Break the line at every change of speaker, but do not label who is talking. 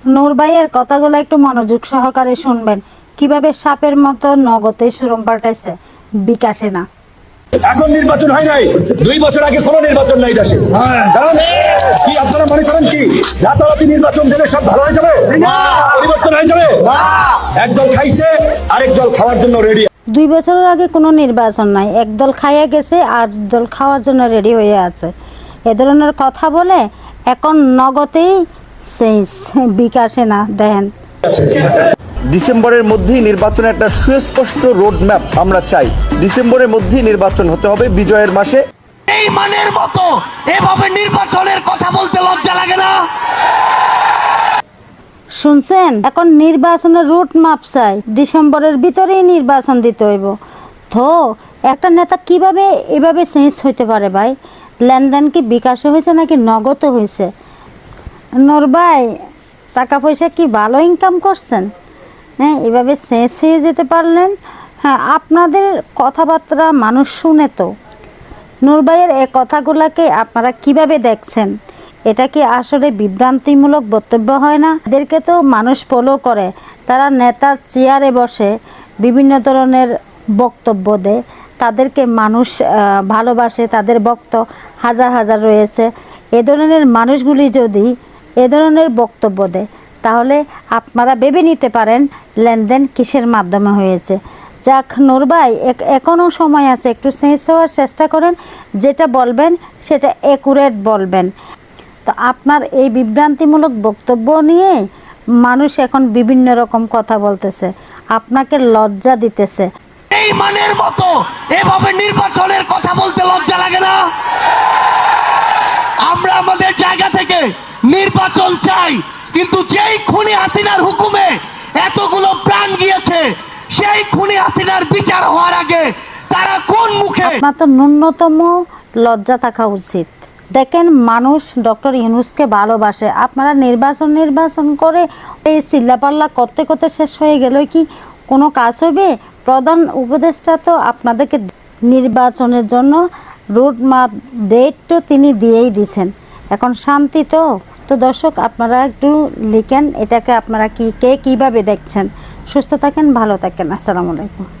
নূর ভাইয়ের কথাগুলো একটু মনোযোগ সহকারে শুনবেন। কীভাবে সাপের মতো নগদে সুরম পাল্টাইছে বিকাশে না।
এখন নির্বাচন হয় নাই। দুই বছর আগে কোনো নির্বাচন নাই দেশে। কারণ কি আপনারা মনে করেন কি? রাতারাতি নির্বাচন দিলে সব ভালো হয়ে যাবে? পরিবর্তন হয়ে যাবে? একদল খাইছে আরেক দল খাওয়ার জন্য রেডি
দুই বছরের আগে কোনো নির্বাচন নাই। একদল খাইয়া গেছে আর দল খাওয়ার জন্য রেডি হয়ে আছে। এ ধরনের কথা বলে এখন নগদেই সেই বিকাশে না দেন
ডিসেম্বরের মধ্যেই নির্বাচনের একটা সুস্পষ্ট রোড ম্যাপ আমরা চাই। ডিসেম্বরের মধ্যেই নির্বাচন হতে হবে বিজয়ের মাসে।
এই মানের মতো এভাবে নির্বাচনের কথা বলতে লজ্জা লাগে না।
শুনছেন? এখন নির্বাচনের রুট মাপ চাই। ডিসেম্বরের ভিতরেই নির্বাচন দিতে হইব। তো একটা নেতা কীভাবে এভাবে চেঞ্জ হইতে পারে ভাই? লেনদেন কি বিকাশে হয়েছে নাকি নগদ হয়েছে? নোর ভাই, টাকা পয়সা কি ভালো ইনকাম করছেন? হ্যাঁ এভাবে শেষ হয়ে যেতে পারলেন? হ্যাঁ আপনাদের কথাবার্তা মানুষ শুনে তো। নূর ভাইয়ের এই কথাগুলোকে আপনারা কীভাবে দেখছেন? এটা কি আসলে বিভ্রান্তিমূলক বক্তব্য হয় না? এদেরকে তো মানুষ ফলো করে। তারা নেতার চেয়ারে বসে বিভিন্ন ধরনের বক্তব্য দেয়। তাদেরকে মানুষ ভালোবাসে। তাদের ভক্ত হাজার হাজার রয়েছে। এ ধরনের মানুষগুলি যদি এ ধরনের বক্তব্য দেয়। তাহলে আপনারা ভেবে নিতে পারেন লেনদেন কিসের মাধ্যমে হয়েছে। যাক, নূর ভাই এখনও সময় আছে, একটু চেঞ্জ হওয়ার চেষ্টা করেন। যেটা বলবেন, সেটা একুরেট বলবেন। তো আপনার এই বিভ্রান্তিমূলক বক্তব্য নিয়ে মানুষ এখন বিভিন্ন রকম কথা বলতেছে। আপনাকে লজ্জা দিতেছে।
এই মানের মতো এভাবে নির্বাচনের কথা বলতে লজ্জা লাগে না। আমরা আমাদের জায়গা নির্বাচন চাই। কিন্তু যেই খুনি হাসিনার হুকুমে এতগুলো প্রাণ গিয়েছে, সেই খুনি হাসিনার বিচার হওয়ার আগে তারা কোন মুখে
আপনার ন্যূনতম লজ্জা থাকা উচিত। দেখেন মানুষ ডক্টর ইউনুসকে ভালোবাসে। আপনারা নির্বাচন নির্বাচন করে এই চিল্লাপাল্লা করতে করতে শেষ হয়ে গেল কি কোনো কাজ হবে? প্রধান উপদেষ্টা তো আপনাদেরকে নির্বাচনের জন্য রুট মাপ ডেট তো তিনি দিয়েই দিছেন এখন শান্তি তো? তো দর্শক, আপনারা একটু লিখেন এটাকে আপনারা কি, কে কীভাবে দেখছেন? সুস্থ থাকেন, ভালো থাকেন। আসসালামু আলাইকুম।